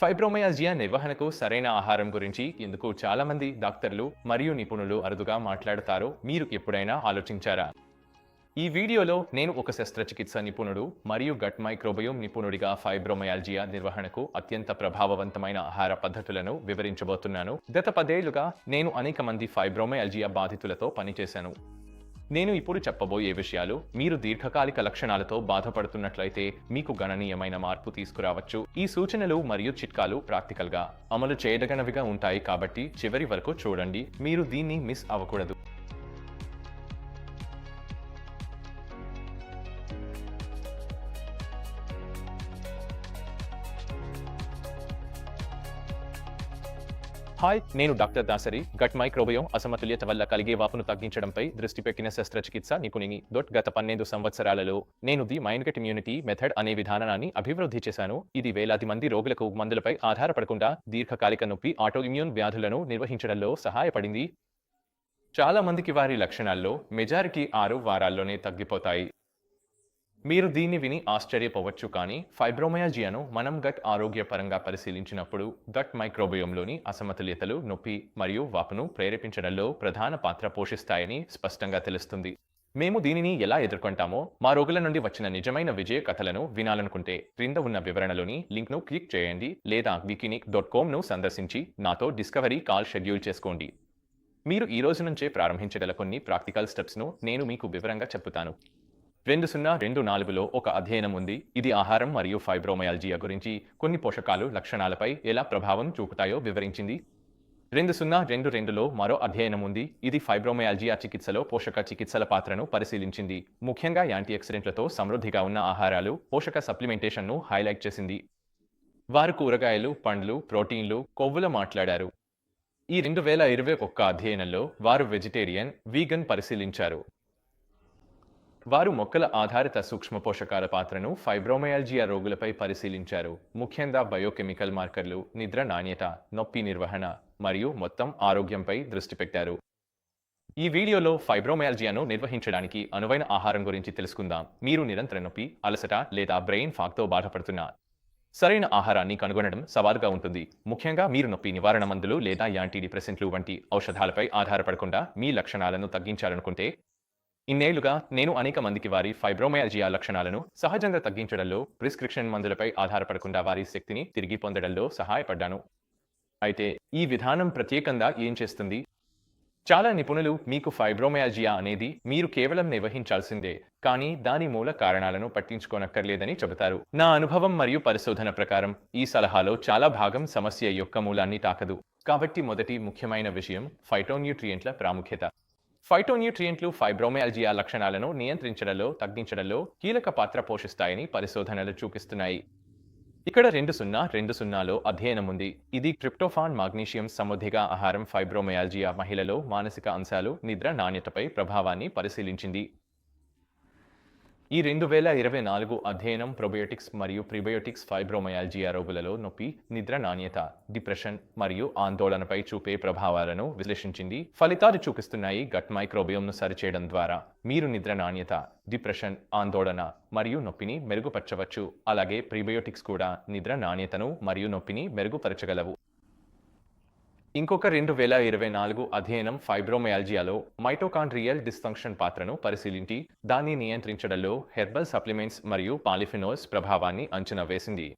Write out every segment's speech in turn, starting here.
Fibromyalgia నిర్వహణకు సరైన ఆహారం గురించి ఎందుకు చాలామంది డాక్టర్లు మరియు నిపుణులు అరుదుగా మాట్లాడతారో మీరు ఎప్పుడైనా ఆలోచించారా? ఈ వీడియోలో నేను ఒక శస్త్రచికిత్స నిపుణుడు మరియు గట్ మైక్రోబయోమ్ నిపుణుడిగా ఫైబ్రోమయాల్జియా నిర్వహణకు అత్యంత ప్రభావవంతమైన ఆహార పద్ధతులను వివరించబోతున్నాను. గత పదేళ్ళుగా నేను అనేక మంది ఫైబ్రోమయాల్జియా బాధితులతో పనిచేశాను. నేను ఇప్పుడు చెప్పబోయే విషయాలు మీరు దీర్ఘకాలిక లక్షణాలతో బాధపడుతున్నట్లయితే మీకు గణనీయమైన మార్పు తీసుకురావచ్చు. ఈ సూచనలు మరియు చిట్కాలు ప్రాక్టికల్గా అమలు చేయదగనవిగా ఉంటాయి కాబట్టి చివరి వరకు చూడండి. మీరు దీన్ని మిస్ అవ్వకూడదు. హాయ్ నేను డాక్టర్ దాసరి. గట్ మైక్రోబయోమ్ అసమతుల్యత వల్ల కలిగే వాపును తగ్గించడంపై దృష్టి పెట్టిన శస్త్రచికిత్స నిపుణిని దొట్ గత పన్నెండు సంవత్సరాలలో. నేను the mind gut immunity method అనే విధానాన్ని అభివృద్ధి చేశాను. ఇది వేలాది మంది రోగులకు మందులపై ఆధారపడకుండా దీర్ఘకాలిక నొప్పి ఆటో ఇమ్యూన్ వ్యాధులను నిర్వహించడంలో సహాయపడింది. చాలా మందికి వారి లక్షణాల్లో మెజారిటీ ఆరు వారాల్లోనే తగ్గిపోతాయి. మీరు దీన్ని విని ఆశ్చర్యపోవచ్చు కానీ ఫైబ్రోమయాజియాను మనం గట్ ఆరోగ్యపరంగా పరిశీలించినప్పుడు గట్ మైక్రోబయోమ్లోని అసమతుల్యతలు నొప్పి మరియు వాపును ప్రేరేపించడంలో ప్రధాన పాత్ర పోషిస్తాయని స్పష్టంగా తెలుస్తుంది. మేము దీనిని ఎలా ఎదుర్కొంటామో మా రోగుల నుండి వచ్చిన నిజమైన విజయ కథలను వినాలనుకుంటే క్రింద ఉన్న వివరణలోని లింక్ను క్లిక్ చేయండి లేదా వికినిక్ డాట్ కామ్ను సందర్శించి నాతో డిస్కవరీ కాల్ షెడ్యూల్ చేసుకోండి. మీరు ఈ రోజు నుంచే ప్రారంభించగల కొన్ని ప్రాక్టికల్ స్టెప్స్ను నేను మీకు వివరంగా చెప్తాను రెండు సున్నా రెండు నాలుగులో ఒక అధ్యయనం ఉంది. ఇది ఆహారం మరియు ఫైబ్రోమయాల్జియా గురించి కొన్ని పోషకాలు లక్షణాలపై ఎలా ప్రభావం చూపుతాయో వివరించింది. రెండు సున్నా రెండు రెండులో మరో అధ్యయనం ఉంది. ఇది ఫైబ్రోమయాల్జియా చికిత్సలో పోషక చికిత్సల పాత్రను పరిశీలించింది. ముఖ్యంగా యాంటీఆక్సిడెంట్లతో సమృద్ధిగా ఉన్న ఆహారాలు పోషక సప్లిమెంటేషన్ను హైలైట్ చేసింది. వారు కూరగాయలు పండ్లు ప్రోటీన్లు కొవ్వుల మాట్లాడారు. ఈ రెండు వేల ఇరవై ఒక్క అధ్యయనంలో వారు వెజిటేరియన్ వీగన్ పరిశీలించారు. వారు మొక్కల ఆధారిత సూక్ష్మ పోషకాల పాత్రను ఫైబ్రోమయాల్జియా రోగులపై పరిశీలించారు. ముఖ్యంగా బయోకెమికల్ మార్కర్లు నిద్ర నాణ్యత నొప్పి నిర్వహణ మరియు మొత్తం ఆరోగ్యంపై దృష్టి పెట్టారు. ఈ వీడియోలో ఫైబ్రోమయాల్జియాను నిర్వహించడానికి అనువైన ఆహారం గురించి తెలుసుకుందాం. మీరు నిరంతర నొప్పి అలసట లేదా బ్రెయిన్ ఫాగ్తో బాధపడుతున్నారు సరైన ఆహారాన్ని కనుగొనడం సవాలుగా ఉంటుంది. ముఖ్యంగా మీరు నొప్పి నివారణ మందులు లేదా యాంటీ డిప్రెసెంట్లు వంటి ఔషధాలపై ఆధారపడకుండా మీ లక్షణాలను తగ్గించాలనుకుంటే ఇన్నేళ్ళుగా నేను అనేక మందికి వారి ఫైబ్రోమయాల్జియా లక్షణాలను సహజంగా తగ్గించడంలో ప్రిస్క్రిప్షన్ మందులపై ఆధారపడకుండా వారి శక్తిని తిరిగి పొందడంలో సహాయపడ్డాను. అయితే ఈ విధానం ప్రత్యేకంగా ఏం చేస్తుంది? చాలా నిపుణులు మీకు ఫైబ్రోమయాజియా అనేది మీరు కేవలం నిర్వహించాల్సిందే కానీ దాని మూల కారణాలను పట్టించుకోనక్కర్లేదని చెబుతారు. నా అనుభవం మరియు పరిశోధన ప్రకారం ఈ సలహాలో చాలా భాగం సమస్య యొక్క మూలాన్ని తాకదు. కాబట్టి మొదటి ముఖ్యమైన విషయం ఫైటోన్యూట్రియంట్ల ప్రాముఖ్యత. ఫైటోన్యూట్రియంట్లు ఫైబ్రోమయాల్జియా లక్షణాలను నియంత్రించడంలో తగ్గించడంలో కీలక పాత్ర పోషిస్తాయని పరిశోధనలు చూపిస్తున్నాయి. ఇక్కడ రెండు సున్నా రెండు సున్నాలో అధ్యయనం ఉంది. ఇది ట్రిప్టోఫాన్ మాగ్నీషియం సమృద్ధిగా ఆహారం ఫైబ్రోమయాల్జియా మహిళలో మానసిక అంశాలు నిద్ర నాణ్యతపై ప్రభావాన్ని పరిశీలించింది. ఈ రెండు వేల ఇరవై నాలుగు అధ్యయనం ప్రొబయోటిక్స్ మరియు ప్రిబయోటిక్స్ ఫైబ్రోమయాల్జియా రోగులలో నొప్పి నిద్ర నాణ్యత డిప్రెషన్ మరియు ఆందోళనపై చూపే ప్రభావాలను విశ్లేషించింది. ఫలితాలు చూపిస్తున్నాయి గట్ మైక్రోబియంను సరిచేయడం ద్వారా. మీరు నిద్ర నాణ్యత డిప్రెషన్ ఆందోళన మరియు నొప్పిని మెరుగుపరచవచ్చు. అలాగే ప్రీబయోటిక్స్ కూడా నిద్ర నాణ్యతను మరియు నొప్పిని మెరుగుపరచగలవు. ఇంకొక రెండు వేల ఇరవై నాలుగు అధ్యయనం ఫైబ్రోమయాల్జియాలో మైటోకాండ్రియల్ డిస్ఫంక్షన్ పాత్రను పరిశీలించి దాన్ని నియంత్రించడంలో హెర్బల్ సప్లిమెంట్స్ మరియు పాలిఫినోల్స్ ప్రభావాన్ని అంచనా వేసింది.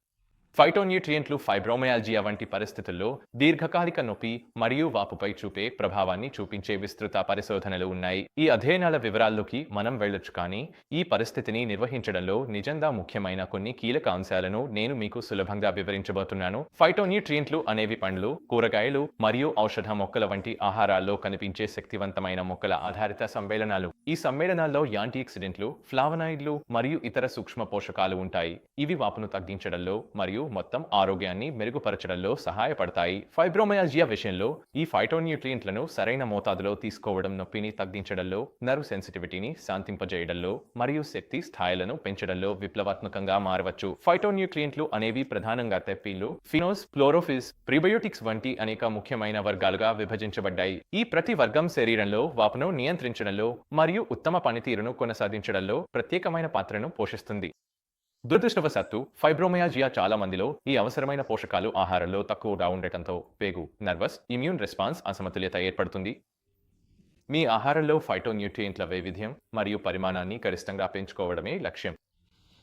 ఫైటోన్యూట్రియంట్లు ఫైబ్రోమయాల్జియా వంటి పరిస్థితుల్లో దీర్ఘకాలిక నొప్పి మరియు వాపుపై చూపే ప్రభావాన్ని చూపించే విస్తృత పరిశోధనలు ఉన్నాయి. ఈ అధ్యయనాల వివరాల్లోకి మనం వెళ్ళొచ్చు కానీ ఈ పరిస్థితిని నిర్వహించడంలో నిజంగా ముఖ్యమైన కొన్ని కీలక అంశాలను నేను మీకు సులభంగా వివరించబోతున్నాను. ఫైటోన్యూట్రియంట్లు అనేవి పండ్లు కూరగాయలు మరియు ఔషధ మొక్కల వంటి ఆహారాల్లో కనిపించే శక్తివంతమైన మొక్కల ఆధారిత సమ్మేళనాలు. ఈ సమ్మేళనాల్లో యాంటీఆక్సిడెంట్లు ఫ్లావనాయిడ్లు మరియు ఇతర సూక్ష్మ పోషకాలు ఉంటాయి. ఇవి వాపును తగ్గించడంలో మరియు మొత్తం ఆరోగ్యాన్ని మెరుగుపరచడంలో సహాయపడతాయి. ఫైబ్రోమయాల్జియా విషయంలో ఈ ఫైటోన్యూట్రియంట్లను సరైన మోతాదులో తీసుకోవడం నొప్పిని తగ్గించడంలో నర్వ్ సెన్సిటివిటీని శాంతింపజేయడంలో మరియు శక్తి స్థాయిలను పెంచడంలో విప్లవాత్మకంగా మారవచ్చు. ఫైటోన్యూట్రియంట్లు అనేవి ప్రధానంగా తెప్పీలు ఫినోస్ ఫ్లోరోఫిస్ ప్రిబయోటిక్స్ వంటి అనేక ముఖ్యమైన వర్గాలుగా విభజించబడ్డాయి. ఈ ప్రతి వర్గం శరీరంలో వాపును నియంత్రించడంలో మరియు ఉత్తమ పనితీరును కొనసాగించడంలో ప్రత్యేకమైన పాత్రను పోషిస్తుంది. దురదృష్టవశాత్తు ఫైబ్రోమయాజియా చాలా మందిలో ఈ అవసరమైన పోషకాలు ఆహారంలో తక్కువగా ఉండటంతో పేగు నర్వస్ ఇమ్యూన్ రెస్పాన్స్ అసమతుల్యత ఏర్పడుతుంది. మీ ఆహారంలో ఫైటోన్యూట్రియంట్ల వైవిధ్యం మరియు పరిమాణాన్ని గరిష్టంగా పెంచుకోవడమే లక్ష్యం.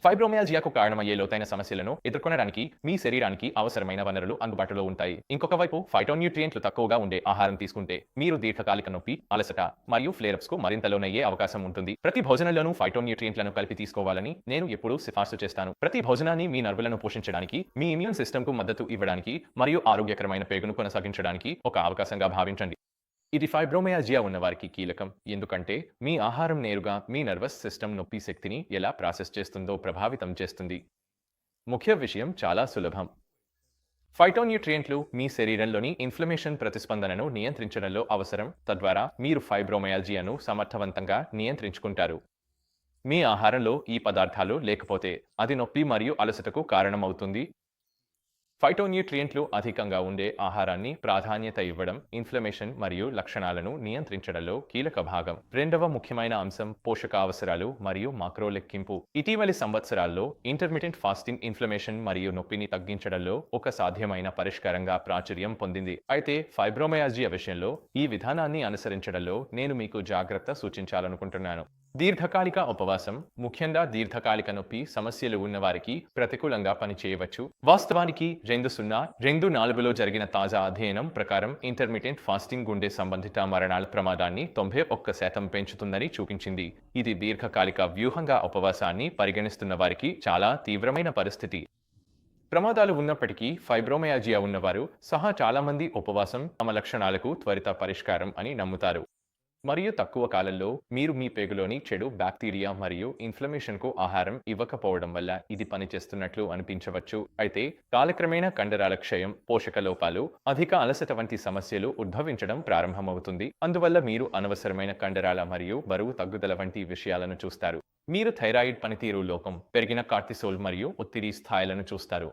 ఫైబ్రోమియాజియాకు కారణమయ్యే లోతైన సమస్యలను ఎదుర్కొనడానికి మీ శరీరానికి అవసరమైన వనరులు అందుబాటులో ఉంటాయి. ఇంకొక వైపు ఫైటోన్యూట్రియంట్లు తక్కువగా ఉండే ఆహారం తీసుకుంటే మీరు దీర్ఘకాలిక నొప్పి అలసట మరియు ఫ్లేరప్స్కు మరింత లోనయ్యే అవకాశం ఉంటుంది. ప్రతి భోజనంలోనూ ఫైటోన్యూట్రియంట్లను కలిపి తీసుకోవాలని నేను ఎప్పుడూ సిఫార్సు చేస్తాను. ప్రతి భోజనాన్ని మీ నర్వులను పోషించడానికి మీ ఇమ్యూన్ సిస్టమ్కు మద్దతు ఇవ్వడానికి మరియు ఆరోగ్యకరమైన పేగును కొనసాగించడానికి ఒక అవకాశంగా భావించండి. ఇది ఫైబ్రోమయాజియా ఉన్నవారికి కీలకం. ఎందుకంటే మీ ఆహారం నేరుగా మీ నర్వస్ సిస్టమ్ నొప్పి శక్తిని ఎలా ప్రాసెస్ చేస్తుందో ప్రభావితం చేస్తుంది. ముఖ్య విషయం చాలా సులభం. ఫైటోన్యూట్రియంట్లు మీ శరీరంలోని ఇన్ఫ్లమేషన్ ప్రతిస్పందనను నియంత్రించడంలో అవసరం. తద్వారా మీరు ఫైబ్రోమయాజియాను సమర్థవంతంగా నియంత్రించుకుంటారు. మీ ఆహారంలో ఈ పదార్థాలు లేకపోతే అది నొప్పి మరియు అలసటకు కారణమవుతుంది. ఫైటోన్యూట్రియంట్లు అధికంగా ఉండే ఆహారాన్ని ప్రాధాన్యత ఇవ్వడం ఇన్ఫ్లమేషన్ మరియు లక్షణాలను నియంత్రించడంలో కీలక భాగం. రెండవ ముఖ్యమైన అంశం పోషక అవసరాలు మరియు మాక్రో లెక్కింపు ఇటీవలి సంవత్సరాల్లో ఇంటర్మీడియట్ ఫాస్టింగ్ ఇన్ఫ్లమేషన్ మరియు నొప్పిని తగ్గించడంలో ఒక సాధ్యమైన పరిష్కారంగా ప్రాచుర్యం పొందింది. అయితే ఫైబ్రోమయాజియా విషయంలో ఈ విధానాన్ని అనుసరించడంలో నేను మీకు జాగ్రత్త సూచించాలనుకుంటున్నాను. దీర్ఘకాలిక ఉపవాసం ముఖ్యంగా దీర్ఘకాలిక నొప్పి సమస్యలు ఉన్నవారికి ప్రతికూలంగా పనిచేయవచ్చు. వాస్తవానికి రెండు సున్నా రెండు నాలుగులో జరిగిన తాజా అధ్యయనం ప్రకారం ఇంటర్మీడియట్ ఫాస్టింగ్ గుండె సంబంధిత మరణాల ప్రమాదాన్ని తొంభై ఒక్క శాతం పెంచుతుందని చూపించింది. ఇది దీర్ఘకాలిక వ్యూహంగా ఉపవాసాన్ని పరిగణిస్తున్న వారికి చాలా తీవ్రమైన పరిస్థితి. ప్రమాదాలు ఉన్నప్పటికీ ఫైబ్రోమయాజియా ఉన్నవారు సహా చాలామంది ఉపవాసం తమ లక్షణాలకు త్వరిత పరిష్కారం అని నమ్ముతారు. మరియు తక్కువ కాలంలో మీరు మీ పేగులోని చెడు బ్యాక్టీరియా మరియు ఇన్ఫ్లమేషన్కు ఆహారం ఇవ్వకపోవడం వల్ల ఇది పనిచేస్తున్నట్లు అనిపించవచ్చు. అయితే కాలక్రమేణా కండరాల క్షయం పోషక లోపాలు అధిక అలసట వంటి సమస్యలు ఉద్భవించడం ప్రారంభమవుతుంది. అందువల్ల మీరు అనవసరమైన కండరాల మరియు బరువు తగ్గుదల వంటి విషయాలను చూస్తారు. మీరు థైరాయిడ్ పనితీరు లోపం పెరిగిన కార్టిసోల్ మరియు ఒత్తిడి స్థాయిలను చూస్తారు.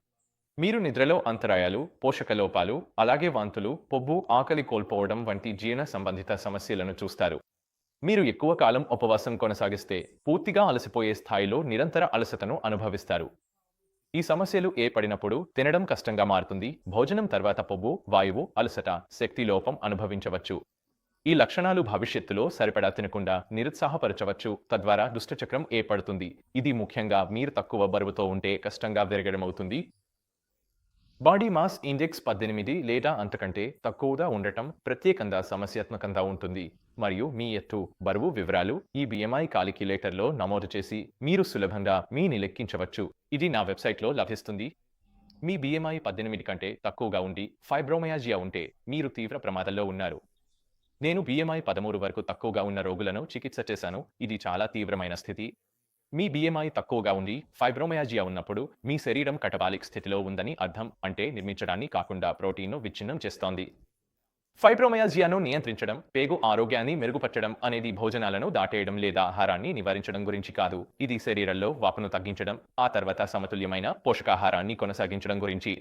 మీరు నిద్రలో అంతరాయాలు పోషక లోపాలు అలాగే వాంతులు పొబ్బు ఆకలి కోల్పోవడం వంటి జీర్ణ సంబంధిత సమస్యలను చూస్తారు. మీరు ఎక్కువ కాలం ఉపవాసం కొనసాగిస్తే పూర్తిగా అలసిపోయే స్థాయిలో నిరంతర అలసటను అనుభవిస్తారు. ఈ సమస్యలు ఏర్పడినప్పుడు తినడం కష్టంగా మారుతుంది భోజనం తర్వాత పొబ్బు వాయువు అలసట శక్తి లోపం అనుభవించవచ్చు. ఈ లక్షణాలు భవిష్యత్తులో సరిపడా తినకుండా నిరుత్సాహపరచవచ్చు తద్వారా దుష్టచక్రం ఏర్పడుతుంది. ఇది ముఖ్యంగా మీరు తక్కువ బరువుతో ఉంటే కష్టంగా విరగడమవుతుంది బాడీ మాస్ ఇండెక్స్ పద్దెనిమిది లేదా అంతకంటే తక్కువగా ఉండటం ప్రత్యేకంగా సమస్యాత్మకంగా ఉంటుంది. మరియు మీ ఎత్తు బరువు వివరాలు ఈ బిఎంఐ కాలిక్యులేటర్లో నమోదు చేసి మీరు సులభంగా మీని లెక్కించవచ్చు. ఇది నా వెబ్సైట్లో లభిస్తుంది. మీ బిఎంఐ పద్దెనిమిది కంటే తక్కువగా ఉండి ఫైబ్రోమయాజియా ఉంటే మీరు తీవ్ర ప్రమాదంలో ఉన్నారు. నేను బిఎంఐ పదమూడు వరకు తక్కువగా ఉన్న రోగులను చికిత్స చేశాను. ఇది చాలా తీవ్రమైన స్థితి. మీ బిఎంఐ తక్కువగా ఉండి ఫైబ్రోమయాజియా ఉన్నప్పుడు మీ శరీరం కటబాలిక్ స్థితిలో ఉందని అర్థం అంటే నిర్మించడాన్ని కాకుండా ప్రోటీన్ను విచ్ఛిన్నం చేస్తోంది. ఫైబ్రోమయాజియాను నియంత్రించడం పేగు ఆరోగ్యాన్ని మెరుగుపరచడం అనేది భోజనాలను దాటేయడం లేదా ఆహారాన్ని నివారించడం గురించి కాదు. ఇది శరీరంలో వాపును తగ్గించడం ఆ తర్వాత సమతుల్యమైన పోషకాహారాన్ని కొనసాగించడం గురించి.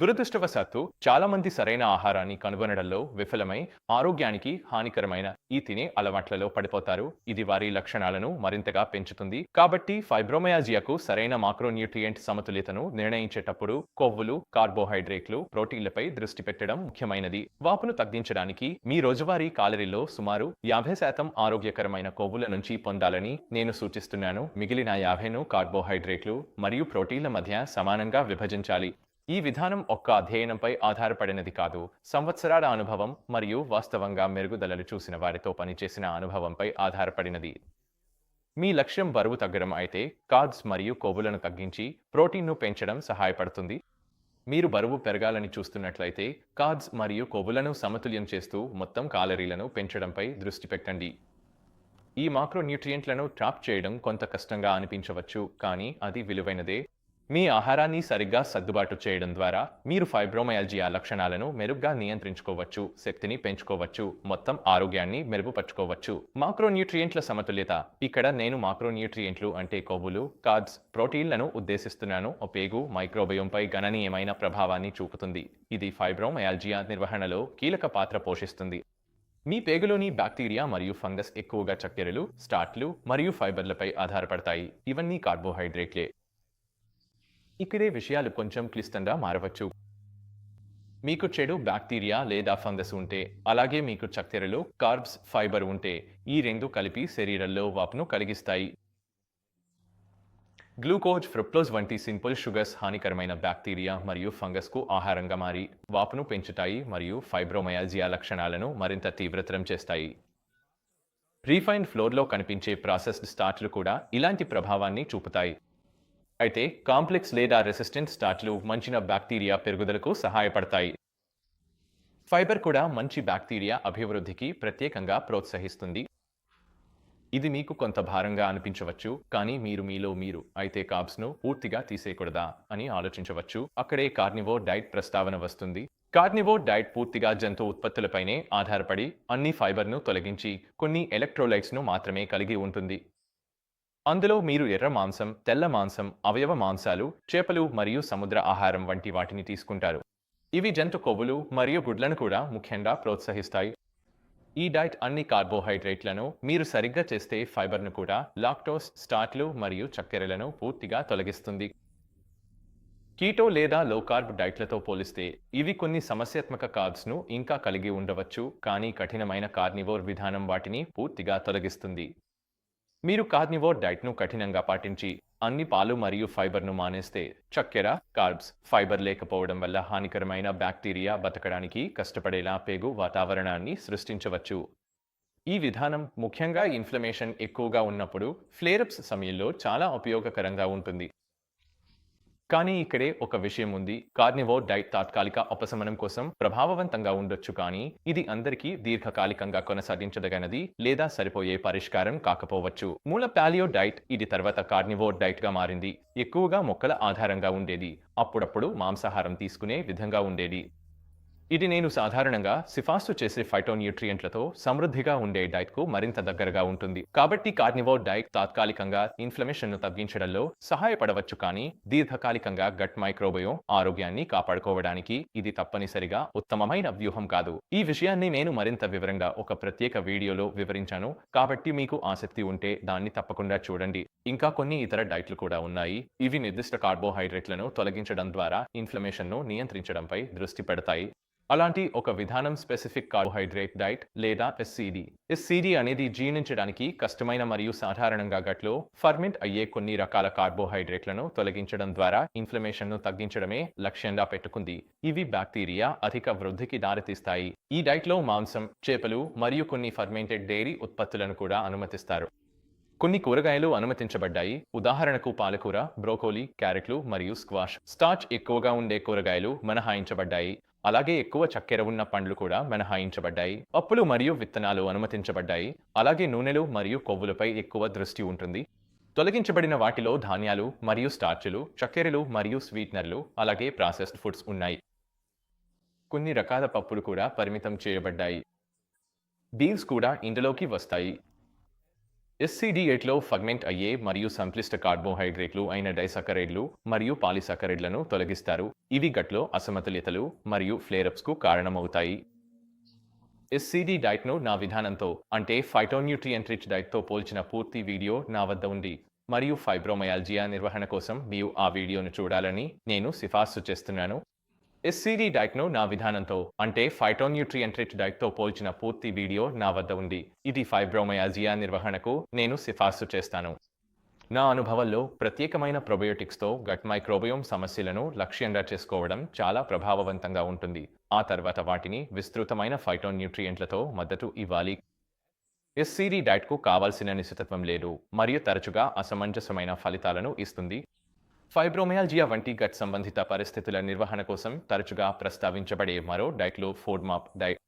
దురదృష్టవశాత్తు చాలా మంది సరైన ఆహారాన్ని కనుగొనడంలో విఫలమై ఆరోగ్యానికి హానికరమైన ఈ తినే అలవాట్లలో పడిపోతారు. ఇది వారి లక్షణాలను మరింతగా పెంచుతుంది. కాబట్టి ఫైబ్రోమయాజియాకు సరైన మాక్రోన్యూట్రియంట్ సమతుల్యతను నిర్ణయించేటప్పుడు కొవ్వులు కార్బోహైడ్రేట్లు ప్రోటీన్లపై దృష్టి పెట్టడం ముఖ్యమైనది. వాపును తగ్గించడానికి మీ రోజువారీ కాలరీలో సుమారు యాభై శాతం ఆరోగ్యకరమైన కొవ్వుల నుంచి పొందాలని నేను సూచిస్తున్నాను. మిగిలిన యాభైను కార్బోహైడ్రేట్లు మరియు ప్రోటీన్ల మధ్య సమానంగా విభజించాలి. ఈ విధానం ఒక్క అధ్యయనంపై ఆధారపడినది కాదు. సంవత్సరాల అనుభవం మరియు వాస్తవంగా మెరుగుదలలు చూసిన వారితో పనిచేసిన అనుభవంపై ఆధారపడినది. మీ లక్ష్యం బరువు తగ్గడం అయితే కార్బ్స్ మరియు కొవ్వులను తగ్గించి ప్రోటీన్ను పెంచడం సహాయపడుతుంది. మీరు బరువు పెరగాలని చూస్తున్నట్లయితే కార్బ్స్ మరియు కొవ్వులను సమతుల్యం చేస్తూ మొత్తం కాలరీలను పెంచడంపై దృష్టి పెట్టండి. ఈ మాక్రోన్యూట్రియంట్లను ట్రాప్ చేయడం కొంత కష్టంగా అనిపించవచ్చు కానీ అది విలువైనదే. మీ ఆహారాన్ని సరిగ్గా సర్దుబాటు చేయడం ద్వారా మీరు ఫైబ్రోమయాల్జియా లక్షణాలను మెరుగ్గా నియంత్రించుకోవచ్చు శక్తిని పెంచుకోవచ్చు మొత్తం ఆరోగ్యాన్ని మెరుగుపరుచుకోవచ్చు. మాక్రోన్యూట్రియంట్ల సమతుల్యత. ఇక్కడ నేను మాక్రోన్యూట్రియంట్లు అంటే కొవ్వులు కార్బ్స్ ప్రోటీన్లను ఉద్దేశిస్తున్నాను. పేగు మైక్రోబయోంపై గణనీయమైన ప్రభావాన్ని చూపుతుంది. ఇది ఫైబ్రోమయాల్జియా నిర్వహణలో కీలక పాత్ర పోషిస్తుంది. మీ పేగులోని బ్యాక్టీరియా మరియు ఫంగస్ ఎక్కువగా చక్కెరలు స్టార్ట్లు మరియు ఫైబర్లపై ఆధారపడతాయి. ఇవన్నీ కార్బోహైడ్రేట్లే. ఇక్కడే విషయాలు కొంచెం క్లిష్టంగా మారవచ్చు. మీకు చెడు బ్యాక్టీరియా లేదా ఫంగస్ ఉంటే అలాగే మీకు చక్కెరలో కార్బ్స్ ఫైబర్ ఉంటే ఈ రెండు కలిపి శరీరంలో వాపును కలిగిస్తాయి. గ్లూకోజ్ ఫ్రుక్టోజ్ వంటి సింపుల్ షుగర్స్ హానికరమైన బ్యాక్టీరియా మరియు ఫంగస్కు ఆహారంగా మారి వాపును పెంచుతాయి మరియు ఫైబ్రోమయాజియా లక్షణాలను మరింత తీవ్రతరం చేస్తాయి. రీఫైన్డ్ ఫ్లోర్లో కనిపించే ప్రాసెస్డ్ స్టార్ట్లు కూడా ఇలాంటి ప్రభావాన్ని చూపుతాయి. అయితే కాంప్లెక్స్ లేదా రెసిస్టెంట్ స్టార్ట్లు మంచిన బ్యాక్టీరియా పెరుగుదలకు సహాయపడతాయి. ఫైబర్ కూడా మంచి బ్యాక్టీరియా అభివృద్ధికి ప్రత్యేకంగా ప్రోత్సహిస్తుంది. ఇది మీకు కొంత భారంగా అనిపించవచ్చు కానీ మీరు మీలో మీరు అయితే కార్బ్స్ను పూర్తిగా తీసేయకూడదా అని ఆలోచించవచ్చు. అక్కడే కార్నివో డైట్ ప్రస్తావన వస్తుంది. కార్నివో డైట్ పూర్తిగా జంతు ఉత్పత్తులపైనే ఆధారపడి అన్ని ఫైబర్ను తొలగించి కొన్ని ఎలక్ట్రోలైట్స్ను మాత్రమే కలిగి ఉంటుంది. అందులో మీరు ఎర్ర మాంసం తెల్ల మాంసం అవయవ మాంసాలు చేపలు మరియు సముద్ర ఆహారం వంటి వాటిని తీసుకుంటారు. ఇవి జంతు కొవ్వులు మరియు గుడ్లను కూడా ముఖ్యంగా ప్రోత్సహిస్తాయి. ఈ డైట్ అన్ని కార్బోహైడ్రేట్లను మీరు సరిగ్గా చేస్తే ఫైబర్ను కూడా లాక్టోస్ స్టార్ట్లు మరియు చక్కెరలను పూర్తిగా తొలగిస్తుంది. కీటో లేదా లో కార్బ్ డైట్లతో పోలిస్తే ఇవి కొన్ని సమస్యాత్మక కార్బ్స్ను ఇంకా కలిగి ఉండవచ్చు కానీ కఠినమైన కార్నివోర్ విధానం వాటిని పూర్తిగా తొలగిస్తుంది. మీరు కార్నివోర్ డైట్ను కఠినంగా పాటించి అన్ని పాలు మరియు ఫైబర్ను మానేస్తే చక్కెర కార్బ్స్ ఫైబర్ లేకపోవడం వల్ల హానికరమైన బ్యాక్టీరియా బతకడానికి కష్టపడేలా పేగు వాతావరణాన్ని సృష్టించవచ్చు. ఈ విధానం ముఖ్యంగా ఇన్ఫ్లమేషన్ ఎక్కువగా ఉన్నప్పుడు ఫ్లేరప్స్ సమయంలో చాలా ఉపయోగకరంగా ఉంటుంది. కానీ ఇక్కడే ఒక విషయం ఉంది. కార్నివోర్ డైట్ తాత్కాలిక ఉపశమనం కోసం ప్రభావవంతంగా ఉండొచ్చు కానీ ఇది అందరికీ దీర్ఘకాలికంగా కొనసాగించదగినది లేదా సరిపోయే పరిష్కారం కాకపోవచ్చు. మూల పాలియో డైట్ ఇది తర్వాత కార్నివోర్ డైట్గా మారింది. ఎక్కువగా మొక్కల ఆధారంగా ఉండేది. అప్పుడప్పుడు మాంసాహారం తీసుకునే విధంగా ఉండేది. ఇది నేను సాధారణంగా సిఫార్సు చేసే ఫైటోన్యూట్రియంట్లతో సమృద్ధిగా ఉండే డైట్కు మరింత దగ్గరగా ఉంటుంది. కాబట్టి కార్నివోర్ డైట్ తాత్కాలికంగా ఇన్ఫ్లమేషన్ను తగ్గించడంలో సహాయపడవచ్చు కానీ దీర్ఘకాలికంగా గట్ మైక్రోబయో ఆరోగ్యాన్ని కాపాడుకోవడానికి ఇది తప్పనిసరిగా ఉత్తమమైన వ్యూహం కాదు. ఈ విషయాన్ని నేను మరింత వివరంగా ఒక ప్రత్యేక వీడియోలో వివరించాను. కాబట్టి మీకు ఆసక్తి ఉంటే దాన్ని తప్పకుండా చూడండి. ఇంకా కొన్ని ఇతర డైట్లు కూడా ఉన్నాయి. ఇవి నిర్దిష్ట కార్బోహైడ్రేట్లను తొలగించడం ద్వారా ఇన్ఫ్లమేషన్ను నియంత్రించడంపై దృష్టి పెడతాయి. అలాంటి ఒక విధానం స్పెసిఫిక్ కార్బోహైడ్రేట్ డైట్ లేదా ఎస్సిడి ఎస్సిడి అనేది జీర్ణించడానికి కష్టమైన మరియు సాధారణంగా గట్లో ఫర్మెంట్ అయ్యే కొన్ని రకాల కార్బోహైడ్రేట్లను తొలగించడం ద్వారా ఇన్ఫ్లమేషన్ను తగ్గించడమే లక్ష్యంగా పెట్టుకుంది. ఇవి బ్యాక్టీరియా అధిక వృద్ధికి దారితీస్తాయి. ఈ డైట్లో మాంసం చేపలు మరియు కొన్ని ఫర్మెంటెడ్ డైరీ ఉత్పత్తులను కూడా అనుమతిస్తారు. కొన్ని కూరగాయలు అనుమతించబడ్డాయి. ఉదాహరణకు పాలకూర బ్రోకోలీ క్యారెట్లు మరియు స్క్వాష్. స్టార్చ్ ఎక్కువగా ఉండే కూరగాయలు మినహాయించబడ్డాయి. అలాగే ఎక్కువ చక్కెర ఉన్న పండ్లు కూడా మినహాయించబడ్డాయి. పప్పులు మరియు విత్తనాలు అనుమతించబడ్డాయి. అలాగే నూనెలు మరియు కొవ్వులపై ఎక్కువ దృష్టి ఉంటుంది. తొలగించబడిన వాటిలో ధాన్యాలు మరియు స్టార్చులు చక్కెరలు మరియు స్వీట్నర్లు అలాగే ప్రాసెస్డ్ ఫుడ్స్ ఉన్నాయి. కొన్ని రకాల పప్పులు కూడా పరిమితం చేయబడ్డాయి. బీన్స్ కూడా ఇందులోకి వస్తాయి. ఎస్సీడీ ఎయిట్లో ఫగ్మెంట్ అయ్యే మరియు సంక్లిష్ట కార్బోహైడ్రేట్లు అయిన డైసకరైడ్లు మరియు పాలిసకరైడ్లను తొలగిస్తారు. ఇవి గట్లో అసమతుల్యతలు మరియు ఫ్లేరప్స్కు కారణమవుతాయి. ఎస్సీడీ డైట్ను నా విధానంతో అంటే ఫైటోన్యూట్రియంట్ రిచ్ డైట్తో పోల్చిన పూర్తి వీడియో నా వద్ద ఉంది. మరియు ఫైబ్రోమయాల్జియా నిర్వహణ కోసం మీరు ఆ వీడియోను చూడాలని నేను సిఫార్సు చేస్తున్నాను. ఎస్సీడీ డైట్ను నా విధానంతో అంటే ఫైటోన్యూట్రియంట్రెట్ డైట్తో పోల్చిన పూర్తి వీడియో నా వద్ద ఉంది. ఇది ఫైబ్రోమయాజియా నిర్వహణకు నేను సిఫార్సు చేస్తాను. నా అనుభవంలో ప్రత్యేకమైన ప్రొబయోటిక్స్తో గట్ మైక్రోబయోమ్ సమస్యలను లక్ష్యంగా చేసుకోవడం చాలా ప్రభావవంతంగా ఉంటుంది. ఆ తర్వాత వాటిని విస్తృతమైన ఫైటోన్యూట్రియంట్లతో మద్దతు ఇవ్వాలి. ఎస్సీడీ డైట్కు కావాల్సిన నిశ్చితత్వం లేదు మరియు తరచుగా అసమంజసమైన ఫలితాలను ఇస్తుంది. ఫైబ్రోమయాల్జియా వంటి గట్ సంబంధిత పరిస్థితుల నిర్వహణ కోసం తరచుగా ప్రస్తావించబడే మరో డైట్లో ఫోడ్మాప్ డైట్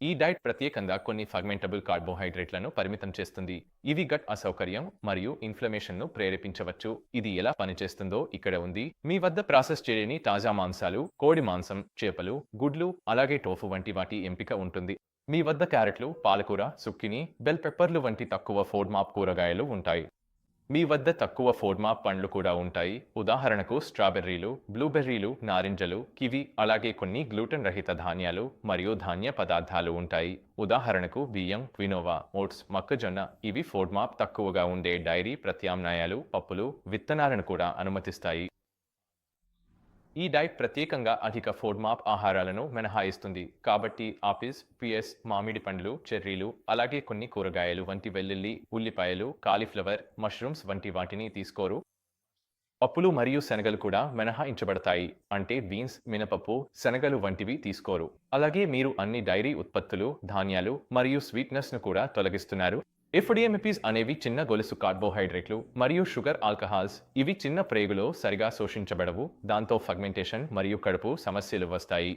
ఈ డైట్ ప్రత్యేకంగా కొన్ని ఫర్మెంటబుల్ కార్బోహైడ్రేట్లను పరిమితం చేస్తుంది. ఇవి గట్ అసౌకర్యం మరియు ఇన్ఫ్లమేషన్ను ప్రేరేపించవచ్చు. ఇది ఎలా పనిచేస్తుందో ఇక్కడ ఉంది. మీ వద్ద ప్రాసెస్ చేయని తాజా మాంసాలు కోడి మాంసం చేపలు గుడ్లు అలాగే టోఫు వంటి వాటి ఎంపిక ఉంటుంది. మీ వద్ద క్యారెట్లు పాలకూర సుక్కిని బెల్ పెప్పర్లు వంటి తక్కువ ఫోడ్మాప్ కూరగాయలు ఉంటాయి. మీ వద్ద తక్కువ ఫోర్మా పండ్లు కూడా ఉంటాయి. ఉదాహరణకు స్ట్రాబెర్రీలు బ్లూబెర్రీలు నారింజలు కివి అలాగే కొన్ని గ్లూటెన్ రహిత ధాన్యాలు మరియు ధాన్య పదార్థాలు ఉంటాయి. ఉదాహరణకు బియ్యం క్వినోవా ఓట్స్ మొక్కజొన్న ఇవి ఫోర్మాప్ తక్కువగా ఉండే డైరీ ప్రత్యామ్నాయాలు పప్పులు విత్తనాలను కూడా అనుమతిస్తాయి. ఈ డైట్ ప్రత్యేకంగా అధిక ఫోడ్మాప్ ఆహారాలను మినహాయిస్తుంది. కాబట్టి ఆపిస్ పిఎస్ మామిడి పండ్లు చెర్రీలు అలాగే కొన్ని కూరగాయలు వంటి వెల్లుల్లి ఉల్లిపాయలు కాలీఫ్లవర్ మష్రూమ్స్ వంటి వాటిని తీసుకోరు. పప్పులు మరియు శనగలు కూడా మినహాయించబడతాయి. అంటే బీన్స్ మినపప్పు శనగలు వంటివి తీసుకోరు. అలాగే మీరు అన్ని డైరీ ఉత్పత్తులు ధాన్యాలు మరియు స్వీట్నెస్ను కూడా తొలగిస్తున్నారు. ఎఫ్డిఎంఎపీస్ అనేవి చిన్న గొలుసు కార్బోహైడ్రేట్లు మరియు షుగర్ ఆల్కహాల్స్. ఇవి చిన్న ప్రేగులో సరిగా శోషించబడవు. దాంతో ఫర్మెంటేషన్ మరియు కడుపు సమస్యలు వస్తాయి.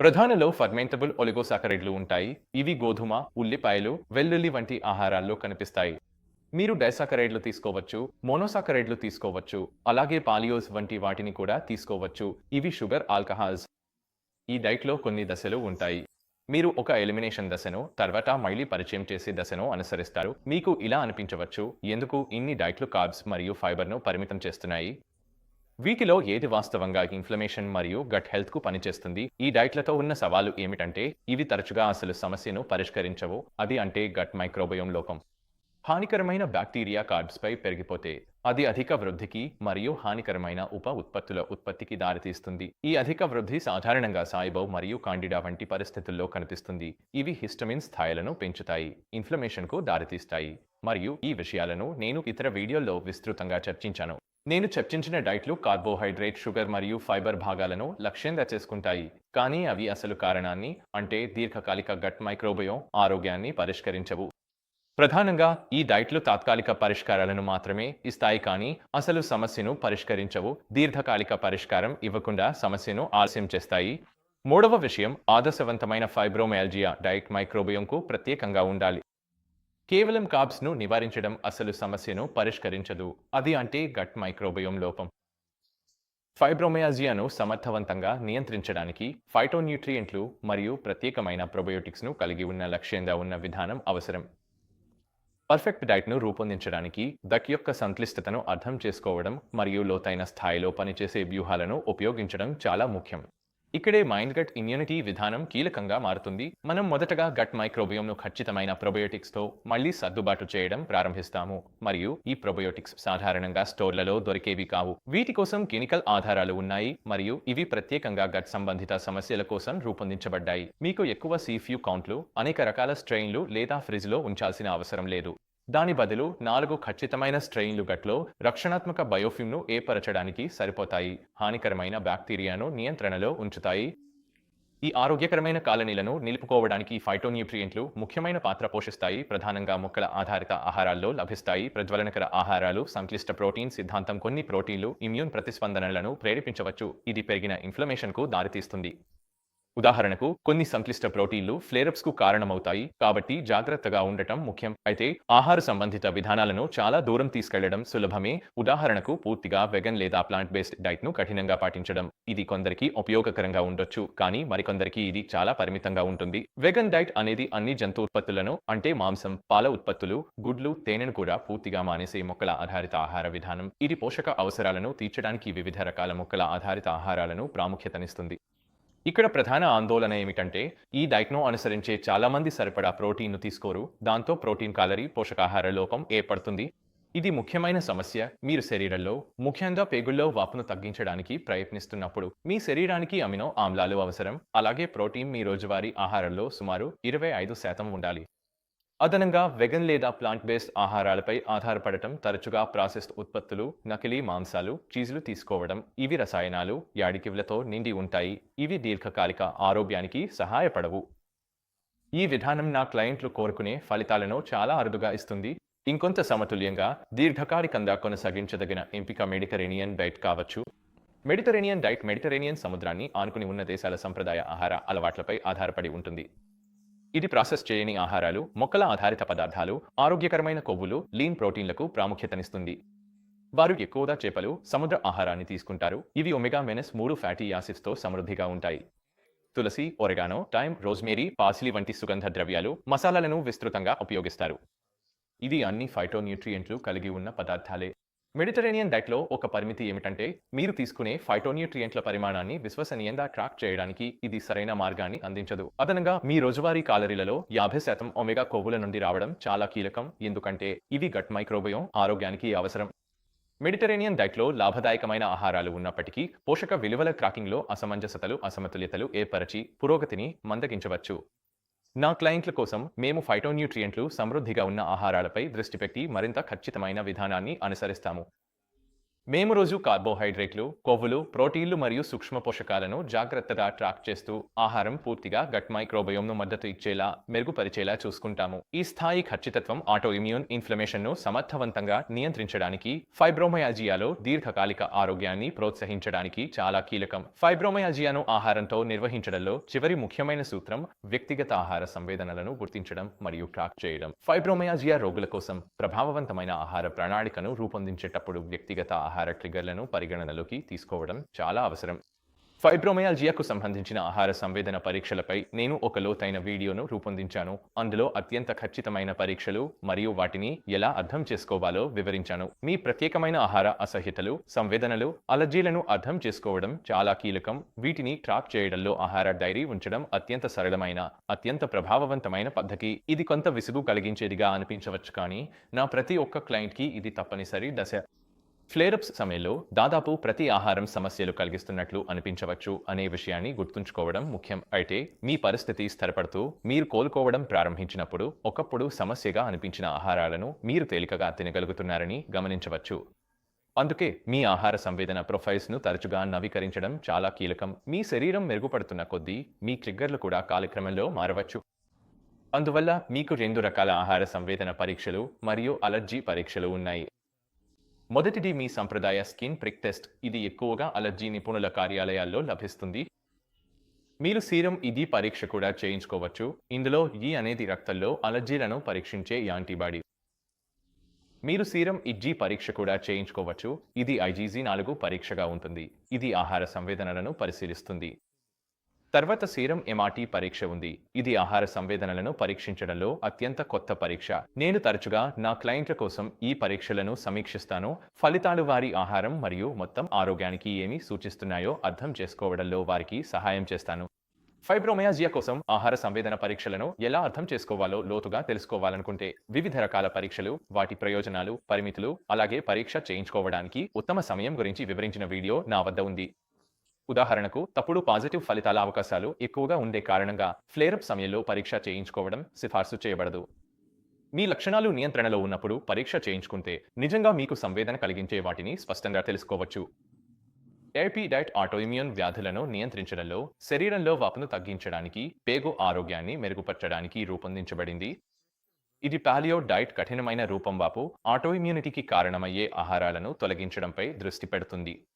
ప్రధానలో ఫర్మెంటబుల్ ఒలిగోసాకరైడ్లు ఉంటాయి. ఇవి గోధుమ ఉల్లిపాయలు వెల్లుల్లి వంటి ఆహారాల్లో కనిపిస్తాయి. మీరు డైసాకరైడ్లు తీసుకోవచ్చు మోనోసాకరైడ్లు తీసుకోవచ్చు అలాగే పాలియోస్ వంటి వాటిని కూడా తీసుకోవచ్చు. ఇవి షుగర్ ఆల్కహాల్స్. ఈ డైట్లో కొన్ని దశలు ఉంటాయి. మీరు ఒక ఎలిమినేషన్ దశను తర్వాత మళ్ళీ పరిచయం చేసే దశను అనుసరిస్తారు. మీకు ఇలా అనిపించవచ్చు ఎందుకు ఇన్ని డైట్లు కార్బ్స్ మరియు ఫైబర్ను పరిమితం చేస్తున్నాయి? వీటిలో ఏది వాస్తవంగా ఇన్ఫ్లమేషన్ మరియు గట్ హెల్త్కు పనిచేస్తుంది? ఈ డైట్లతో ఉన్న సవాలు ఏమిటంటే ఇవి తరచుగా అసలు సమస్యను పరిష్కరించవు. అది అంటే గట్ మైక్రోబయోమ్ లోపం. హానికరమైన బ్యాక్టీరియా కార్బ్స్పై పెరిగిపోతే అది అధిక వృద్ధికి మరియు హానికరమైన ఉప ఉత్పత్తుల ఉత్పత్తికి దారితీస్తుంది. ఈ అధిక వృద్ధి సాధారణంగా సాయిబౌ మరియు కాండిడా వంటి పరిస్థితుల్లో కనిపిస్తుంది. ఇవి హిస్టమిన్ స్థాయిలను పెంచుతాయి ఇన్ఫ్లమేషన్కు దారితీస్తాయి మరియు ఈ విషయాలను నేను ఇతర వీడియోల్లో విస్తృతంగా చర్చించాను. నేను చర్చించిన డైట్లు కార్బోహైడ్రేట్ షుగర్ మరియు ఫైబర్ భాగాలను లక్ష్యంగా చేసుకుంటాయి. కానీ అవి అసలు కారణాన్ని అంటే దీర్ఘకాలిక గట్ మైక్రోబయోమ్ ఆరోగ్యాన్ని పరిష్కరించవు. ప్రధానంగా ఈ డైట్లు తాత్కాలిక పరిష్కారాలను మాత్రమే ఇస్తాయి కానీ అసలు సమస్యను పరిష్కరించవు. దీర్ఘకాలిక పరిష్కారం ఇవ్వకుండా సమస్యను ఆలస్యం చేస్తాయి. మూడవ విషయం ఆదర్శవంతమైన ఫైబ్రోమయాల్జియా డైట్ మైక్రోబియంకు ప్రత్యేకంగా ఉండాలి. కేవలం కార్బ్స్ను నివారించడం అసలు సమస్యను పరిష్కరించదు. అది అంటే గట్ మైక్రోబియం లోపం. ఫైబ్రోమయాజియాను సమర్థవంతంగా నియంత్రించడానికి ఫైటోన్యూట్రియంట్లు మరియు ప్రత్యేకమైన ప్రొబయోటిక్స్ను కలిగి ఉన్న లక్ష్యంగా ఉన్న విధానం అవసరం. పర్ఫెక్ట్ డైట్ను రూపొందించడానికి దక్ యొక్క సంక్లిష్టతను అర్థం చేసుకోవడం మరియు లోతైన స్థాయిలో పనిచేసే వ్యూహాలను ఉపయోగించడం చాలా ముఖ్యం. ఇక్కడే మైండ్ గట్ ఇమ్యూనిటీ విధానం కీలకంగా మారుతుంది. మనం మొదటగా గట్ మైక్రోబియంను ఖచ్చితమైన ప్రొబయోటిక్స్తో మళ్ళీ సర్దుబాటు చేయడం ప్రారంభిస్తాము. మరియు ఈ ప్రొబయోటిక్స్ సాధారణంగా స్టోర్లలో దొరికేవి కావు. వీటి కోసం కెమికల్ ఆధారాలు ఉన్నాయి. మరియు ఇవి ప్రత్యేకంగా గట్ సంబంధిత సమస్యల కోసం రూపొందించబడ్డాయి. మీకు ఎక్కువ సీఫ్యూ కౌంట్లు అనేక రకాల స్ట్రెయిన్లు లేదా ఫ్రిజ్లో ఉంచాల్సిన అవసరం లేదు. దాని బదులు నాలుగు ఖచ్చితమైన స్ట్రెయిన్లు గట్లో రక్షణాత్మక బయోఫ్యూమ్ను ఏర్పరచడానికి సరిపోతాయి. హానికరమైన బ్యాక్టీరియాను నియంత్రణలో ఉంచుతాయి. ఈ ఆరోగ్యకరమైన కాలనీలను నిలుపుకోవడానికి ఫైటోన్యూట్రియంట్లు ముఖ్యమైన పాత్ర పోషిస్తాయి. ప్రధానంగా మొక్కల ఆధారిత ఆహారాల్లో లభిస్తాయి. ప్రజ్వలనకర ఆహారాలు సంక్లిష్ట ప్రోటీన్ సిద్ధాంతం కొన్ని ప్రోటీన్లు ఇమ్యూన్ ప్రతిస్పందనలను ప్రేరేపించవచ్చు. ఇది పెరిగిన ఇన్ఫ్లమేషన్కు దారితీస్తుంది. ఉదాహరణకు కొన్ని సంక్లిష్ట ప్రోటీన్లు ఫ్లేరప్స్కు కారణమవుతాయి కాబట్టి జాగ్రత్తగా ఉండటం ముఖ్యం. అయితే ఆహార సంబంధిత విధానాలను చాలా దూరం తీసుకెళ్ళడం సులభమే. ఉదాహరణకు పూర్తిగా వెగన్ లేదా ప్లాంట్ బేస్డ్ డైట్ను కఠినంగా పాటించడం. ఇది కొందరికి ఉపయోగకరంగా ఉండొచ్చు కానీ మరికొందరికి ఇది చాలా పరిమితంగా ఉంటుంది. వెగన్ డైట్ అనేది అన్ని జంతు ఉత్పత్తులను అంటే మాంసం పాల ఉత్పత్తులు గుడ్లు తేనెను కూడా పూర్తిగా మానేసే మొక్కల ఆధారిత ఆహార విధానం. ఇది పోషక అవసరాలను తీర్చడానికి వివిధ రకాల మొక్కల ఆధారిత ఆహారాలను ప్రాముఖ్యతనిస్తుంది. ఇక్కడ ప్రధాన ఆందోళన ఏమిటంటే ఈ డైట్ను అనుసరించే చాలామంది సరిపడా ప్రోటీన్ను తీసుకోరు. దాంతో ప్రోటీన్ కాలరీ పోషకాహార లోపం ఏర్పడుతుంది. ఇది ముఖ్యమైన సమస్య. మీరు శరీరంలో ముఖ్యంగా పేగుల్లో వాపును తగ్గించడానికి ప్రయత్నిస్తున్నప్పుడు మీ శరీరానికి అమినో ఆమ్లాలు అవసరం. అలాగే ప్రోటీన్ మీ రోజువారీ ఆహారంలో సుమారు ఇరవై ఐదు శాతం ఉండాలి. అదనంగా వెగన్ లేదా ప్లాంట్ బేస్డ్ ఆహారాలపై ఆధారపడటం తరచుగా ప్రాసెస్డ్ ఉత్పత్తులు నకిలీ మాంసాలు చీజులు తీసుకోవడం ఇవి రసాయనాలు యాడికివ్లతో నిండి ఉంటాయి. ఇవి దీర్ఘకాలిక ఆరోగ్యానికి సహాయపడవు. ఈ విధానం నా క్లయింట్లు కోరుకునే ఫలితాలను చాలా అరుదుగా ఇస్తుంది. ఇంకొంత సమతుల్యంగా దీర్ఘకాలికంగా కొనసాగించదగిన ఎంపిక మెడిటరేనియన్ డైట్ కావచ్చు. మెడిటరేనియన్ డైట్ మెడిటరేనియన్ సముద్రాన్ని ఆనుకుని ఉన్న దేశాల సంప్రదాయ ఆహార అలవాట్లపై ఆధారపడి ఉంటుంది. ఇది ప్రాసెస్ చేయని ఆహారాలు మొక్కల ఆధారిత పదార్థాలు ఆరోగ్యకరమైన కొవ్వులు లీన్ ప్రోటీన్లకు ప్రాముఖ్యతనిస్తుంది. వారు ఎక్కువగా చేపలు సముద్ర ఆహారాన్ని తీసుకుంటారు. ఇవి ఒమెగా మెనస్ మూడు ఫ్యాటీ యాసిడ్స్తో సమృద్ధిగా ఉంటాయి. తులసి ఒరెగానో టైమ్ రోజ్మేరీ పాసిలి వంటి సుగంధ ద్రవ్యాలు మసాలాలను విస్తృతంగా ఉపయోగిస్తారు. ఇది అన్ని ఫైటోన్యూట్రియంట్లు కలిగి ఉన్న పదార్థాలే. మెడిటరేనియన్ డైట్లో ఒక పరిమితి ఏమిటంటే మీరు తీసుకునే ఫైటోన్యూట్రియంట్ల పరిమాణాన్ని విశ్వసనీయంగా ట్రాక్ చేయడానికి ఇది సరైన మార్గాన్ని అందించదు. అదనంగా మీ రోజువారీ కాలరీలలో యాభై శాతం ఒమేగా కొవ్వుల నుండి రావడం చాలా కీలకం ఎందుకంటే ఇవి గట్ మైక్రోబయం ఆరోగ్యానికి అవసరం. మెడిటరేనియన్ డైట్లో లాభదాయకమైన ఆహారాలు ఉన్నప్పటికీ పోషక విలువల ట్రాకింగ్లో అసమంజసతలు అసమతుల్యతలు ఏర్పరచి పురోగతిని మందగించవచ్చు. నా క్లయింట్ల కోసం మేము ఫైటోన్యూట్రియంట్లు సమృద్ధిగా ఉన్న ఆహారాలపై దృష్టి పెట్టి మరింత ఖచ్చితమైన విధానాన్ని అనుసరిస్తాము. మేము రోజు కార్బోహైడ్రేట్లు కొవ్వులు ప్రోటీన్లు మరియు సూక్ష్మ పోషకాలను జాగ్రత్తగా ట్రాక్ చేస్తూ ఆహారం పూర్తిగా గట్ మైక్రోబయోమ్ను మద్దతు ఇచ్చేలా మెరుగుపరిచేలా చూసుకుంటాము. ఈ స్థాయి ఖచ్చితత్వం ఆటో ఇమ్యూన్ ఇన్ఫ్లమేషన్ను సమర్థవంతంగా నియంత్రించడానికి ఫైబ్రోమయాజియాలో దీర్ఘకాలిక ఆరోగ్యాన్ని ప్రోత్సహించడానికి చాలా కీలకం. ఫైబ్రోమయాజియాను ఆహారంతో నిర్వహించడంలో చివరి ముఖ్యమైన సూత్రం వ్యక్తిగత ఆహార సంవేదనలను గుర్తించడం మరియు ట్రాక్ చేయడం. ఫైబ్రోమయాజియా రోగుల కోసం ప్రభావవంతమైన ఆహార ప్రణాళికను రూపొందించేటప్పుడు వ్యక్తిగత ఆహార ట్రిగర్లను పరిగణనలోకి తీసుకోవడం చాలా అవసరం. ఫైబ్రోమయాల్జియాకు సంబంధించిన ఆహార సంవేదన పరీక్షలపై నేను ఒక లోతైన వీడియోను రూపొందించాను. అందులో అత్యంత ఖచ్చితమైన పరీక్షలు మరియు వాటిని ఎలా అర్థం చేసుకోవాలో వివరించాను. మీ ప్రత్యేకమైన ఆహార అసహ్యతలు సంవేదనలు అలర్జీలను అర్థం చేసుకోవడం చాలా కీలకం. వీటిని ట్రాక్ చేయడంలో ఆహార డైరీ ఉంచడం అత్యంత సరళమైన అత్యంత ప్రభావవంతమైన పద్ధతి. ఇది కొంత విసుగు కలిగించేదిగా అనిపించవచ్చు కానీ నా ప్రతి ఒక్క క్లయింట్కి ఇది తప్పనిసరి దశ. ఫ్లేరప్స్ సమయంలో దాదాపు ప్రతి ఆహారం సమస్యలు కలిగిస్తున్నట్లు అనిపించవచ్చు అనే విషయాన్ని గుర్తుంచుకోవడం ముఖ్యం. అయితే మీ పరిస్థితి స్థిరపడుతూ మీరు కోలుకోవడం ప్రారంభించినప్పుడు ఒకప్పుడు సమస్యగా అనిపించిన ఆహారాలను మీరు తేలికగా తినగలుగుతున్నారని గమనించవచ్చు. అందుకే మీ ఆహార సంవేదన ప్రొఫైల్స్ను తరచుగా నవీకరించడం చాలా కీలకం. మీ శరీరం మెరుగుపడుతున్న కొద్దీ మీ ట్రిగ్గర్లు కూడా కాలక్రమంలో మారవచ్చు. అందువల్ల మీకు రెండు రకాల ఆహార సంవేదన పరీక్షలు మరియు అలర్జీ పరీక్షలు ఉన్నాయి. మొదటిది మీ సంప్రదాయ స్కిన్ ప్రిక్ టెస్ట్. ఇది ఎక్కువగా అలర్జీ నిపుణుల కార్యాలయాల్లో లభిస్తుంది. మీరు సీరం ఇది పరీక్ష కూడా చేయించుకోవచ్చు. ఇందులో ఈ అనేది రక్తంలో అలర్జీలను పరీక్షించే యాంటీబాడీ. మీరు సీరం ఇజ్జీ పరీక్ష కూడా చేయించుకోవచ్చు. ఇది ఐజీజీ నాలుగు పరీక్షగా ఉంటుంది. ఇది ఆహార సంవేదనలను పరిశీలిస్తుంది. తర్వాత సీరం ఎంఆర్టీ పరీక్ష ఉంది. ఇది ఆహార సంవేదనలను పరీక్షించడంలో అత్యంత కొత్త పరీక్ష. నేను తరచుగా నా క్లయింట్ల కోసం ఈ పరీక్షలను సమీక్షిస్తాను. ఫలితాలు వారి ఆహారం మరియు మొత్తం ఆరోగ్యానికి ఏమి సూచిస్తున్నాయో అర్థం చేసుకోవడంలో వారికి సహాయం చేస్తాను. ఫైబ్రోమయాజియా కోసం ఆహార సంవేదన పరీక్షలను ఎలా అర్థం చేసుకోవాలో లోతుగా తెలుసుకోవాలనుకుంటే వివిధ రకాల పరీక్షలు వాటి ప్రయోజనాలు పరిమితులు అలాగే పరీక్ష చేయించుకోవడానికి ఉత్తమ సమయం గురించి వివరించిన వీడియో నా వద్ద ఉంది. ఉదాహరణకు తప్పుడు పాజిటివ్ ఫలితాల అవకాశాలు ఎక్కువగా ఉండే కారణంగా ఫ్లేరప్ సమయంలో పరీక్ష చేయించుకోవడం సిఫార్సు చేయబడదు. మీ లక్షణాలు నియంత్రణలో ఉన్నప్పుడు పరీక్ష చేయించుకుంటే నిజంగా మీకు సంవేదన కలిగించే వాటిని స్పష్టంగా తెలుసుకోవచ్చు. ఏపీ డైట్ ఆటోఇమ్యూన్ వ్యాధులను నియంత్రించడంలో శరీరంలో వాపును తగ్గించడానికి పేగు ఆరోగ్యాన్ని మెరుగుపరచడానికి రూపొందించబడింది. ఇది పాలియో డైట్ కఠినమైన రూపం వాపు ఆటోఇమ్యూనిటీకి కారణమయ్యే ఆహారాలను తొలగించడంపై దృష్టి పెడుతుంది.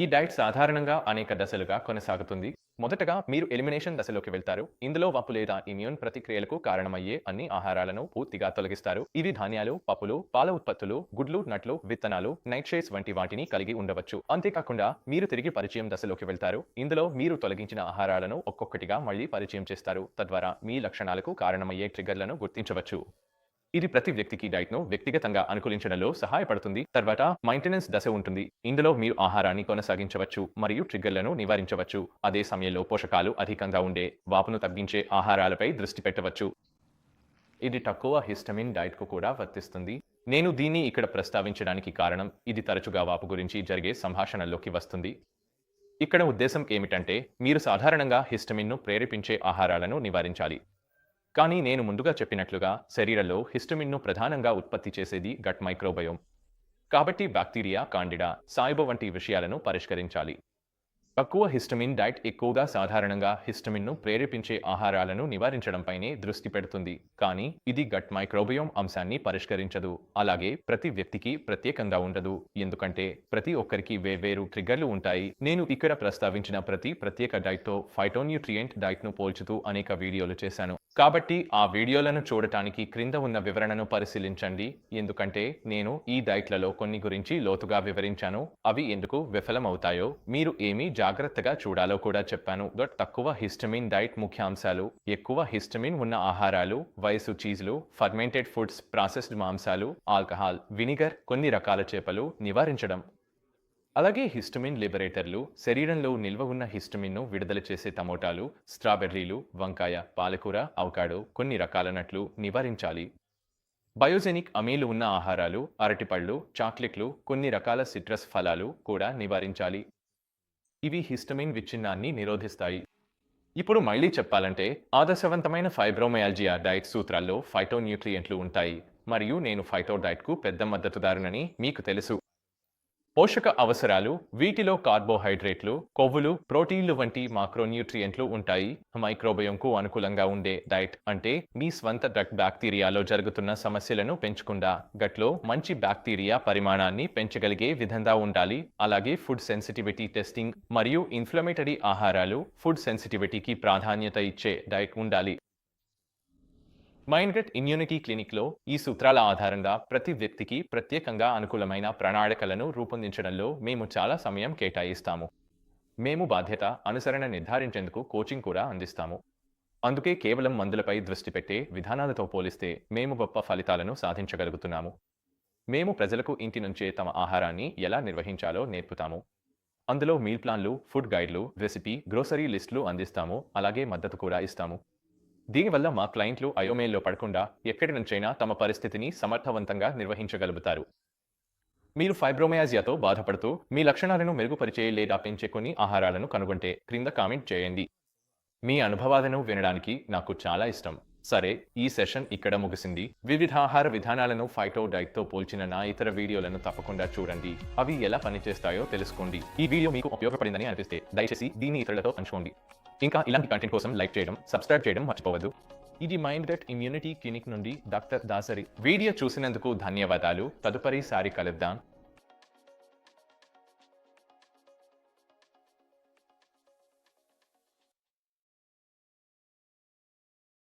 ఈ డైట్ సాధారణంగా అనేక దశలుగా కొనసాగుతుంది. మొదటగా మీరు ఎలిమినేషన్ దశలోకి వెళ్తారు. ఇందులో వప్పు లేదా ఇమ్యూన్ ప్రతిక్రియలకు కారణమయ్యే అన్ని ఆహారాలను పూర్తిగా తొలగిస్తారు. ఇవి ధాన్యాలు పప్పులు పాల ఉత్పత్తులు గుడ్లు నట్లు విత్తనాలు నైట్షేస్ వంటి వాటిని కలిగి ఉండవచ్చు. అంతేకాకుండా మీరు తిరిగి పరిచయం దశలోకి వెళ్తారు. ఇందులో మీరు తొలగించిన ఆహారాలను ఒక్కొక్కటిగా మళ్ళీ పరిచయం చేస్తారు. తద్వారా మీ లక్షణాలకు కారణమయ్యే ట్రిగ్గర్లను గుర్తించవచ్చు. ఇది ప్రతి వ్యక్తికి డైట్ను వ్యక్తిగతంగా అనుకూలించడంలో సహాయపడుతుంది. తర్వాత మైంటెనెన్స్ దశ ఉంటుంది. ఇందులో మీరు ఆహారాన్ని కొనసాగించవచ్చు మరియు ట్రిగ్గర్లను నివారించవచ్చు. అదే సమయంలో పోషకాలు అధికంగా ఉండే వాపును తగ్గించే ఆహారాలపై దృష్టి పెట్టవచ్చు. ఇది తక్కువ హిస్టమిన్ డైట్కు కూడా వర్తిస్తుంది. నేను దీన్ని ఇక్కడ ప్రస్తావించడానికి కారణం ఇది తరచుగా వాపు గురించి జరిగే సంభాషణల్లోకి వస్తుంది. ఇక్కడ ఉద్దేశం ఏమిటంటే మీరు సాధారణంగా హిస్టమిన్ను ప్రేరేపించే ఆహారాలను నివారించాలి. కానీ నేను ముందుగా చెప్పినట్లుగా శరీరంలో హిస్టమిన్ను ప్రధానంగా ఉత్పత్తి చేసేది గట్ మైక్రోబయోమ్. కాబట్టి బ్యాక్టీరియా కాండిడా సాయిబో వంటి విషయాలను పరిష్కరించాలి. తక్కువ హిస్టమిన్ డైట్ ఎక్కువగా సాధారణంగా హిస్టమిన్ను ప్రేరేపించే ఆహారాలను నివారించడంపైనే దృష్టి పెడుతుంది. కానీ ఇది గట్ మైక్రోబియోమ్ అంశాన్ని పరిష్కరించదు. అలాగే ప్రతి వ్యక్తికి ప్రత్యేకంగా ఉండదు. ఎందుకంటే ప్రతి ఒక్కరికి వేర్వేరు ట్రిగ్గర్లు ఉంటాయి. నేను ఇక్కడ ప్రస్తావించిన ప్రతి ప్రత్యేక డైట్తో ఫైటోన్యూట్రియంట్ డైట్ను పోల్చుతూ అనేక వీడియోలు చేశాను. కాబట్టి ఆ వీడియోలను చూడటానికి క్రింద ఉన్న వివరణను పరిశీలించండి. ఎందుకంటే నేను ఈ డైట్లలో కొన్ని గురించి లోతుగా వివరించాను. అవి ఎందుకు విఫలమవుతాయో మీరు ఏమీ జాగ్రత్తగా చూడాలో కూడా చెప్పాను. దట్ తక్కువ హిస్టమిన్ డైట్ ముఖ్యాంశాలు ఎక్కువ హిస్టమిన్ ఉన్న ఆహారాలు వయసు చీజ్లు ఫర్మెంటెడ్ ఫుడ్స్ ప్రాసెస్డ్ మాంసాలు ఆల్కహాల్ వినిగర్ కొన్ని రకాల చేపలు నివారించడం. అలాగే హిస్టమిన్ లిబరేటర్లు శరీరంలో నిల్వ ఉన్న హిస్టమిన్ను విడుదల చేసే టమోటాలు స్ట్రాబెర్రీలు వంకాయ పాలకూర అవకాడో కొన్ని రకాల నట్లు నివారించాలి. బయోజెనిక్ అమీలు ఉన్న ఆహారాలు అరటిపళ్ళు చాక్లెట్లు కొన్ని రకాల సిట్రస్ ఫలాలు కూడా నివారించాలి. ఇవి హిస్టమిన్ విచ్ఛిన్నాన్ని నిరోధిస్తాయి. ఇప్పుడు మళ్ళీ చెప్పాలంటే ఆదర్శవంతమైన ఫైబ్రోమయాల్జియా డైట్ సూత్రాల్లో ఫైటోన్యూట్రియంట్లు ఉంటాయి. మరియు నేను ఫైటో డైట్కు పెద్ద మద్దతుదారునని మీకు తెలుసు. పోషక అవసరాలు వీటిలో కార్బోహైడ్రేట్లు కొవ్వులు ప్రోటీన్లు వంటి మాక్రోన్యూట్రియంట్లు ఉంటాయి. మైక్రోబయోంకు అనుకూలంగా ఉండే డైట్ అంటే మీ స్వంత గట్ బ్యాక్టీరియాలో జరుగుతున్న సమస్యలను పెంచకుండా గట్లో మంచి బ్యాక్టీరియా పరిమాణాన్ని పెంచగలిగే విధంగా ఉండాలి. అలాగే ఫుడ్ సెన్సిటివిటీ టెస్టింగ్ మరియు ఇన్ఫ్లమేటరీ ఆహారాలు ఫుడ్ సెన్సిటివిటీకి ప్రాధాన్యత ఇచ్చే డైట్ ఉండాలి. మైండ్గట్ ఇమ్యూనిటీ క్లినిక్లో ఈ సూత్రాల ఆధారంగా ప్రతి వ్యక్తికి ప్రత్యేకంగా అనుకూలమైన ప్రణాళికలను రూపొందించడంలో మేము చాలా సమయం కేటాయిస్తాము. మేము బాధ్యత అనుసరణ నిర్ధారించేందుకు కోచింగ్ కూడా అందిస్తాము. అందుకే కేవలం మందులపై దృష్టి పెట్టే విధానాలతో పోలిస్తే మేము గొప్ప ఫలితాలను సాధించగలుగుతున్నాము. మేము ప్రజలకు ఇంటి నుంచే తమ ఆహారాన్ని ఎలా నిర్వహించాలో నేర్పుతాము. అందులో మీల్ ప్లాన్లు ఫుడ్ గైడ్లు రెసిపీ గ్రోసరీ లిస్టులు అందిస్తాము. అలాగే మద్దతు కూడా ఇస్తాము. దీనివల్ల మా క్లయింట్లు అయోమయంలో పడకుండా ఎక్కడి నుంచైనా తమ పరిస్థితిని సమర్థవంతంగా నిర్వహించగలుగుతారు. మీరు ఫైబ్రోమయాజియాతో బాధపడుతూ మీ లక్షణాలను మెరుగుపరిచే లేదా పెంచే కొన్ని ఆహారాలను కనుగొంటే క్రింద కామెంట్ చేయండి. మీ అనుభవాలను వినడానికి నాకు చాలా ఇష్టం. సరే ఈ సెషన్ ఇక్కడ ముగిసింది. వివిధ ఆహార విధానాలను ఫైటో డైట్తో పోల్చిన నా ఇతర వీడియోలను తప్పకుండా చూడండి. అవి ఎలా పనిచేస్తాయో తెలుసుకోండి. ఈ వీడియో మీకు ఉపయోగపడిందని అనిపిస్తే దయచేసి దీన్ని ఇతరులతో పంచుకోండి. ఇంకా ఇలాంటి కంటెంట్ కోసం లైక్ చేయడం సబ్స్క్రైబ్ చేయడం మర్చిపోవద్దు. ఇది మైండ్ గట్ ఇమ్యూనిటీ క్లినిక్ నుండి డాక్టర్ దాసరి. వీడియో చూసినందుకు ధన్యవాదాలు. తదుపరిసారి కలుద్దాం.